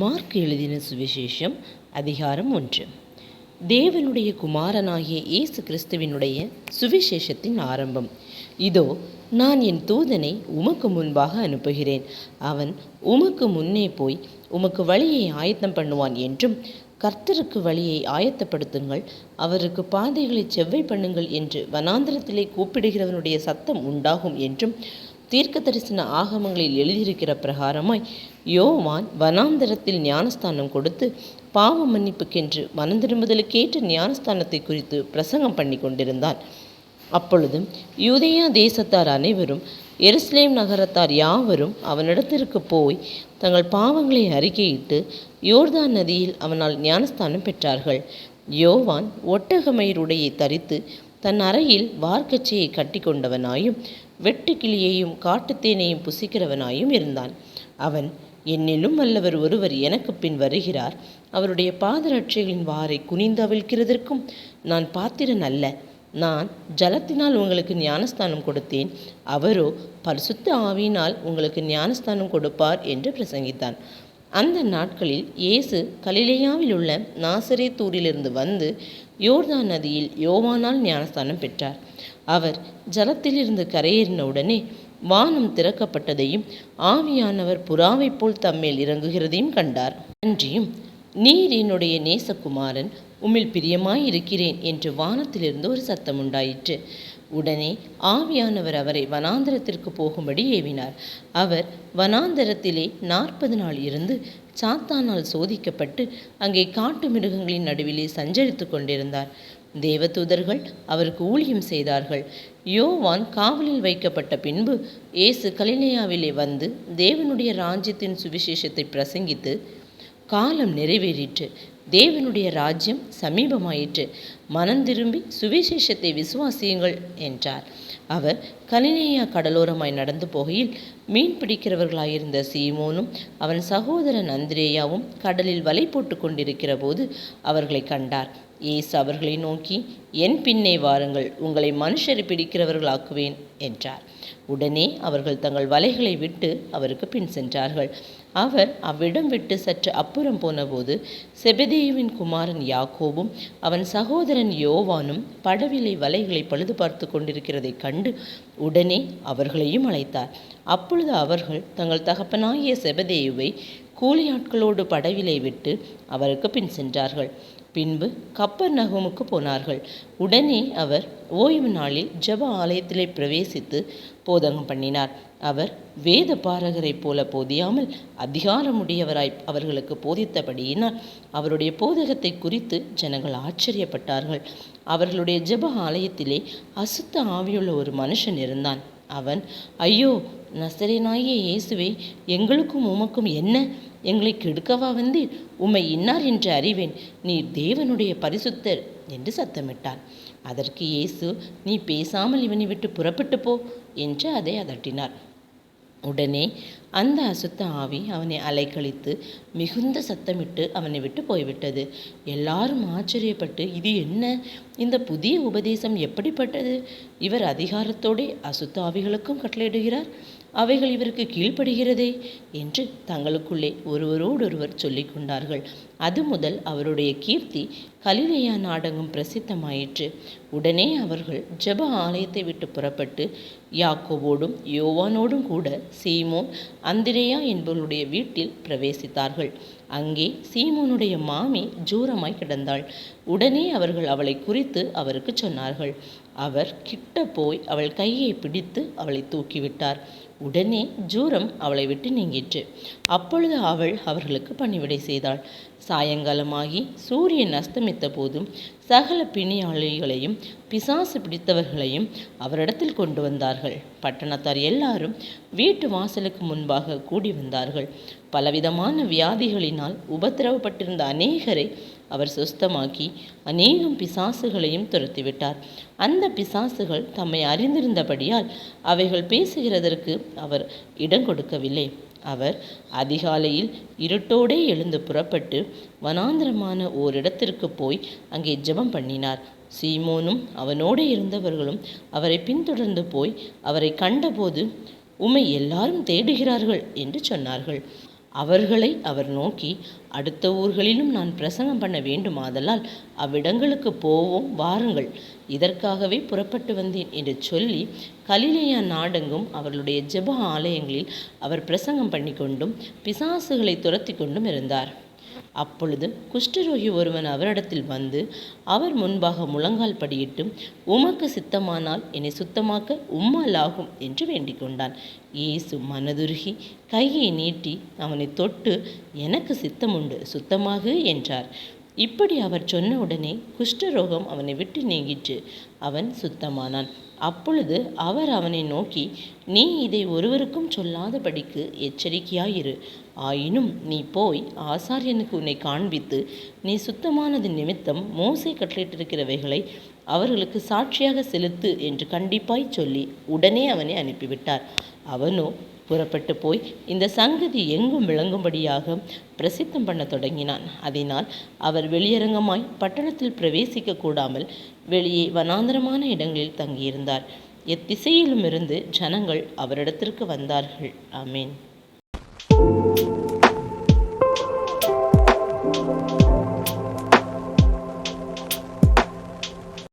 Mark எழுதின சுவிசேஷம் அதிகாரம் ஒன்று. தேவனுடைய குமாரனாகிய இயேசு கிறிஸ்துவினுடைய சுவிசேஷத்தின் ஆரம்பம். இதோ நான் என் தூதனை உமக்கு முன்பாக அனுப்புகிறேன். அவன் உமக்கு முன்னே போய் உமக்கு வழியை ஆயத்தம் பண்ணுவான் என்றும் கர்த்தருக்கு வழியை ஆயத்தப்படுத்துங்கள். அவருக்கு பாதைகளை செவ்வை பண்ணுங்கள் என்று வனாந்திரத்திலே கூப்பிடுகிறவனுடைய சத்தம் உண்டாகும் என்றும் தீர்க்க தரிசன ஆகமங்களில் எழுதியிருக்கிற பிரகாரமாய் யோவான் வனாந்தரத்தில் ஞானஸ்தானம் கொடுத்து பாவ மன்னிப்புக்கென்று மனம் திரும்புதலுக்கேற்ற ஞானஸ்தானத்தை குறித்து பிரசங்கம் பண்ணி கொண்டிருந்தான் அப்பொழுதும் யூதேயா தேசத்தார் அனைவரும் எருசலேம் நகரத்தார் யாவரும் அவனிடத்திற்கு போய் தங்கள் பாவங்களை அறிக்கையிட்டு யோர்தான் நதியில் அவனால் ஞானஸ்தானம் பெற்றார்கள். யோவான் ஒட்டகமயிருடையை தரித்து தன் அறையில் வார்க்கச்சையை கட்டி கொண்டவனாயும் வெட்டுக்கிளியையும் காட்டுத்தேனையும் புசிக்கிறவனாயும் இருந்தான். அவன் என்னிலும் வல்லவர் ஒருவர் எனக்கு பின் வருகிறார். அவருடைய பாதரட்சைகளின் வாரை குனிந்து அவிழ்க்கிறதற்கும் நான் பாத்திரன் அல்ல. நான் ஜலத்தினால் உங்களுக்கு ஞானஸ்தானம் கொடுத்தேன். அவரோ பரிசுத்த ஆவியினால் உங்களுக்கு ஞானஸ்தானம் கொடுப்பார் என்று பிரசங்கித்தான். அந்த நாட்களில் இயேசு கலிலேயாவில் உள்ள நாசரேத்தூரிலிருந்து வந்து யோர்தான் நதியில் யோவானால் ஞானஸ்தானம் பெற்றார். அவர் ஜலத்திலிருந்து கரையேறினவுடனே வானம் திறக்கப்பட்டதையும் ஆவியானவர் புறாவைப் போல் தம்மேல் இறங்குகிறதையும் கண்டார். அன்றியும் நீர் என்னுடைய நேசகுமாரன் உம்மில் பிரியமாய் இருக்கிறேன் என்று வானத்திலிருந்து ஒரு சத்தம் உண்டாயிற்று. உடனே ஆவியானவர் அவரை வனாந்தரத்திற்கு போகும்படி ஏவினார். அவர் வனாந்தரத்திலே நாற்பது நாள் இருந்து சாத்தானால் சோதிக்கப்பட்டு அங்கே காட்டு மிருகங்களின் நடுவிலே சஞ்சரித்து கொண்டிருந்தார். தேவதூதர்கள் அவருக்கு ஊழியம் செய்தார்கள். யோவான் காவலில் வைக்கப்பட்ட பின்பு இயேசு கலிலேயாவிலே வந்து தேவனுடைய ராஜ்யத்தின் சுவிசேஷத்தை பிரசங்கித்து காலம் நிறைவேறிற்று. தேவனுடைய ராஜ்யம் சமீபமாயிற்று. மனம் திரும்பி சுவிசேஷத்தை விசுவாசியுங்கள் என்றார். அவர் கலினேயா கடலோரமாய் நடந்து போகையில் மீன் பிடிக்கிறவர்களாயிருந்த சீமோனும் அவன் சகோதரன் அந்திரேயாவும் கடலில் வலை போட்டு கொண்டிருக்கிற போது அவர்களை கண்டார். ஏசு அவர்களை நோக்கி என் பின்னே வாருங்கள் உங்களை மனுஷரை பிடிக்கிறவர்களாக்குவேன் என்றார். உடனே அவர்கள் தங்கள் வலைகளை விட்டு அவருக்கு பின் சென்றார்கள். அவர் அவ்விடம் விட்டு சற்று அப்புறம் போனபோது செபதேயுவின் குமாரன் யாக்கோபும் அவன் சகோதரன் யோவானும் படவிலை வலைகளை பழுது பார்த்து கொண்டிருக்கிறதைக் கண்டு உடனே அவர்களையும் அழைத்தார். அப்பொழுது அவர்கள் தங்கள் தகப்பனாகிய செபதேயுவை கூலியாட்களோடு படவிலை விட்டு அவருக்கு பின் சென்றார்கள். பின்பு கப்பர் நகமுக்கு போனார்கள். உடனே அவர் ஓய்வு நாளில் ஜப ஆலயத்திலே பிரவேசித்து போதகம் பண்ணினார். அவர் வேத பாரகரைப் போல போதியாமல் அதிகாரமுடையவராய் அவர்களுக்கு போதித்தபடியினால் அவருடைய போதகத்தை குறித்து ஜனங்கள் ஆச்சரியப்பட்டார்கள். அவர்களுடைய ஜெப ஆலயத்திலே அசுத்த ஆவியுள்ள ஒரு மனுஷன் இருந்தான். அவன் ஐயோ நசரேனாயே இயேசுவே எங்களுக்கும் உமக்கும் என்ன? எங்களை கெடுக்கவா வந்தீர் உம்மை இன்னார் என்று அறிவேன். நீர் தேவனுடைய பரிசுத்தர் என்று சத்தமிட்டார் அதற்கு இயேசு நீ பேசாமல் இவனை விட்டு புறப்பட்டு போ என்று அதை அதட்டினார். உடனே அந்த அசுத்த ஆவி அவனை அலைக்கழித்து மிகுந்த சத்தமிட்டு அவனை விட்டு போய்விட்டது. எல்லாரும் ஆச்சரியப்பட்டு இது என்ன? இந்த புதிய உபதேசம் எப்படிப்பட்டது? இவர் அதிகாரத்தோடே அசுத்த ஆவிகளுக்கும் கட்டளையிடுகிறார். அவைகள் இவருக்கு கீழ்ப்படுகிறதே என்று தங்களுக்குள்ளே ஒருவரோடொருவர் சொல்லிக் கொண்டார்கள். அது முதல் அவருடைய கீர்த்தி கலிலேயா நாடகம் பிரசித்தமாயிற்று. உடனே அவர்கள் ஜெப ஆலயத்தை விட்டு புறப்பட்டு யாக்கோவோடும் யோவானோடும் கூட சீமோன் அந்திரேயா என்பவருடைய வீட்டில் பிரவேசித்தார்கள். அங்கே சீமோனுடைய மாமி ஜூரமாய் கிடந்தாள். உடனே அவர்கள் அவளை குறித்து அவருக்கு சொன்னார்கள். அவர் கிட்ட போய் அவள் கையை பிடித்து அவளை தூக்கிவிட்டார். உடனே ஜூரம் அவளை விட்டு நீங்கிற்று. அப்பொழுது அவள் அவர்களுக்கு பணிவிடை செய்தாள். சாயங்காலமாகி சூரியன் அஸ்தமித்த போதும் சகல பிணியாளிகளையும் பிசாசு பிடித்தவர்களையும் அவரிடத்தில் கொண்டு வந்தார்கள். பட்டணத்தார் எல்லாரும் வீட்டு வாசலுக்கு முன்பாக கூடி வந்தார்கள். பலவிதமான வியாதிகளினால் உபத்திரவப்பட்டிருந்த அநேகரை அவர் சுஸ்தமாக்கி அநேகம் பிசாசுகளையும் துரத்திவிட்டார். அந்த பிசாசுகள் தம்மை அறிந்திருந்தபடியால் அவைகள் பேசுகிறதற்கு அவர் இடம் கொடுக்கவில்லை. அவர் அதிகாலையில் இருட்டோடே எழுந்து புறப்பட்டு வனாந்திரமான ஓரிடத்திற்கு போய் அங்கே ஜெபம் பண்ணினார். சீமோனும் அவனோடு இருந்தவர்களும் அவரை பின்தொடர்ந்து போய் அவரை கண்டபோது உம்மை எல்லாரும் தேடுகிறார்கள் என்று சொன்னார்கள். அவர்களை அவர் நோக்கி அடுத்த ஊர்களிலும் நான் பிரசங்கம் பண்ண வேண்டுமாதலால் அவ்விடங்களுக்கு போவோம் வாருங்கள். இதற்காகவே புறப்பட்டு வந்தேன் என்று சொல்லி கலிலேயா நாடெங்கும் அவர்களுடைய ஜெப ஆலயங்களில் அவர் பிரசங்கம் பண்ணி கொண்டும் பிசாசுகளை துரத்தி கொண்டும் இருந்தார். அப்பொழுது குஷ்டரோகி ஒருவன் அவரிடத்தில் வந்து அவர் முன்பாக முழங்கால் படியிட்டு உமக்கு சித்தமானால் என்னை சுத்தமாக்க உம்மாலாகும் என்று வேண்டிக் கொண்டான். இயேசு மனதுருகி கையை நீட்டி அவனை தொட்டு எனக்கு சித்தமுண்டு சுத்தமாகு என்றார். இப்படி அவர் சொன்ன உடனே குஷ்டரோகம் அவனை விட்டு நீங்கிற்று. அவன் சுத்தமானான். அப்பொழுது அவர் அவனை நோக்கி நீ இதை ஒருவருக்கும் சொல்லாதபடிக்கு எச்சரிக்கையாயிரு. ஆயினும் நீ போய் ஆசாரியனுக்கு உன்னை காண்பித்து நீ சுத்தமானது நிமித்தம் மோசை கட்டளிட்டிருக்கிறவைகளை அவர்களுக்கு சாட்சியாக செலுத்து என்று கண்டிப்பாய் சொல்லி உடனே அவனை அனுப்பிவிட்டார். அவனோ புறப்பட்டு போய் இந்த சங்கதி எங்கும் விளங்கும்படியாக பிரசித்தம் பண்ண தொடங்கினான். அதனால் அவர் வெளியரங்கமாய் பட்டணத்தில் பிரவேசிக்க கூடாமல் வெளியே வனாந்தரமான இடங்களில் தங்கியிருந்தார். எத்திசையிலும் இருந்து ஜனங்கள் அவரிடத்திற்கு வந்தார்கள். ஆமேன். Thank you.